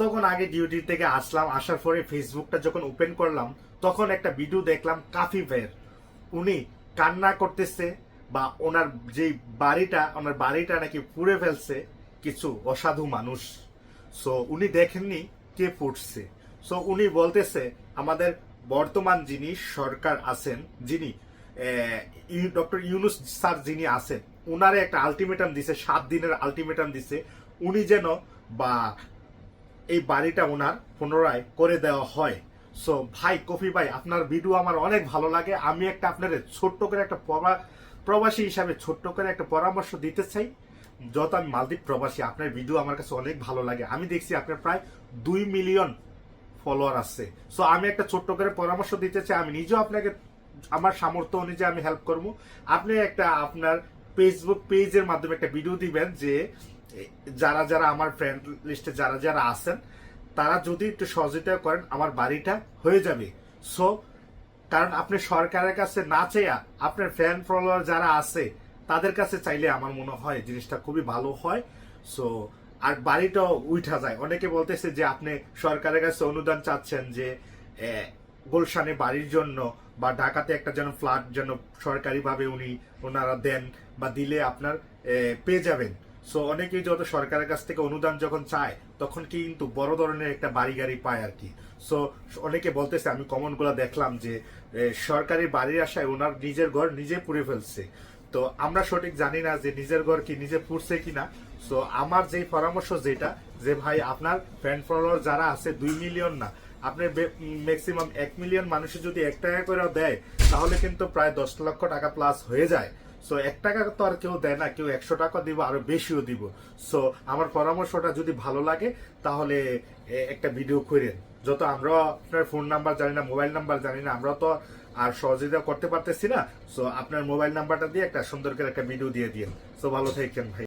তখন আগে ডিউটি থেকে আসলাম, আসার পরে ফেসবুকটা যখন ওপেন করলাম, তখন একটা ভিডিও দেখলাম কাফি ভাইয়ের উনি কান্না করতেছে বা ওনার যে বাড়িটা, ওনার বাড়িটা নাকি পুড়ে ফেলছে, কিছু অসাধু মানুষ। সো উনি দেখেননি কে পুড়ছে। সো উনি বলতেছে, আমাদের বর্তমান যিনি সরকার আছেন, যিনি ডক্টর ইউনুস স্যার যিনি আছেন, উনারে একটা আলটিমেটাম দিছে, সাত দিনের আলটিমেটাম দিছে। উনি যেন বা এই বাড়িটা ওনার পুনরায় করে দেওয়া হয়। সো ভাই, কফি ভাই, আপনার ভিডিও আমার অনেক ভালো লাগে। আমি একটা আপনার ছোট্ট করে একটা প্রবাসী হিসাবে ছোট্ট করে একটা পরামর্শ দিতে চাই। যত আমি মালদ্বীপ প্রবাসী, আপনার ভিডিও আমার কাছে অনেক ভালো লাগে। আমি দেখছি আপনার প্রায় দুই মিলিয়ন ফলোয়ার আছে। সো আমি একটা ছোট্ট করে পরামর্শ দিতে চাই। আমি নিজেও আপনাকে, আমার সামর্থ্য অনুযায়ী আমি হেল্প করব। আপনি একটা আপনার ফেসবুক পেজের মাধ্যমে একটা ভিডিও দিবেন যে যারা যারা আমার ফ্রেন্ড লিস্টে যারা যারা আছেন, তারা যদি একটু সহযোগিতা করেন, আমার বাড়িটা হয়ে যাবে। সো কারণ আপনি সরকারের কাছে না চেয়া আপনার ফ্যান ফলোয়ার যারা আছে, তাদের কাছে চাইলে আমার মনে হয় জিনিসটা খুবই ভালো হয়। সো আর বাড়িটাও উঠা যায়। অনেকে বলতেছে যে আপনি সরকারের কাছে অনুদান চাচ্ছেন যে গুলশানে বাড়ির জন্য বা ঢাকাতে একটা যেন ফ্ল্যাট যেন সরকারিভাবে উনি ওনারা দেন বা দিলে আপনার পেয়ে যাবেন। সো অনেকেই যত সরকারের কাছ থেকে অনুদান যখন চায়, তখন কিন্তু বড় ধরনের একটা বাড়ি গাড়ি পায় আর কি। সো অনেকে বলতেছে, আমি কমনগুলো দেখলাম যে সরকারি বাড়ির আশায় ওনার নিজের ঘর নিজে পুড়ে ফেলছে। তো, আমরা সঠিক জানি না যে নিজের ঘর কি নিজে পুড়ছে কিনা। সো আমার যে পরামর্শ যেটা, যে ভাই, আপনার ফ্যান ফলোয়ার যারা আছে, দুই মিলিয়ন না, আপনি ম্যাক্সিমাম এক মিলিয়ন মানুষের যদি এক টাকা করে দেয়, তাহলে কিন্তু প্রায় দশ লক্ষ টাকা প্লাস হয়ে যায়। সো এক টাকা তো আর কেউ দেয় না, কেউ একশো টাকা দিব, আরও বেশিও দিব। সো আমার পরামর্শটা যদি ভালো লাগে, তাহলে একটা ভিডিও করেন। যত আমরা আপনার ফোন নাম্বার জানি না মোবাইল নাম্বার জানি না, আমরা তো আর সহযোগিতা করতে পারতেছি না। সো আপনার মোবাইল নাম্বারটা দিয়ে একটা সুন্দর করে একটা ভিডিও দিয়ে দিন সো ভালো থাকেন ভাই।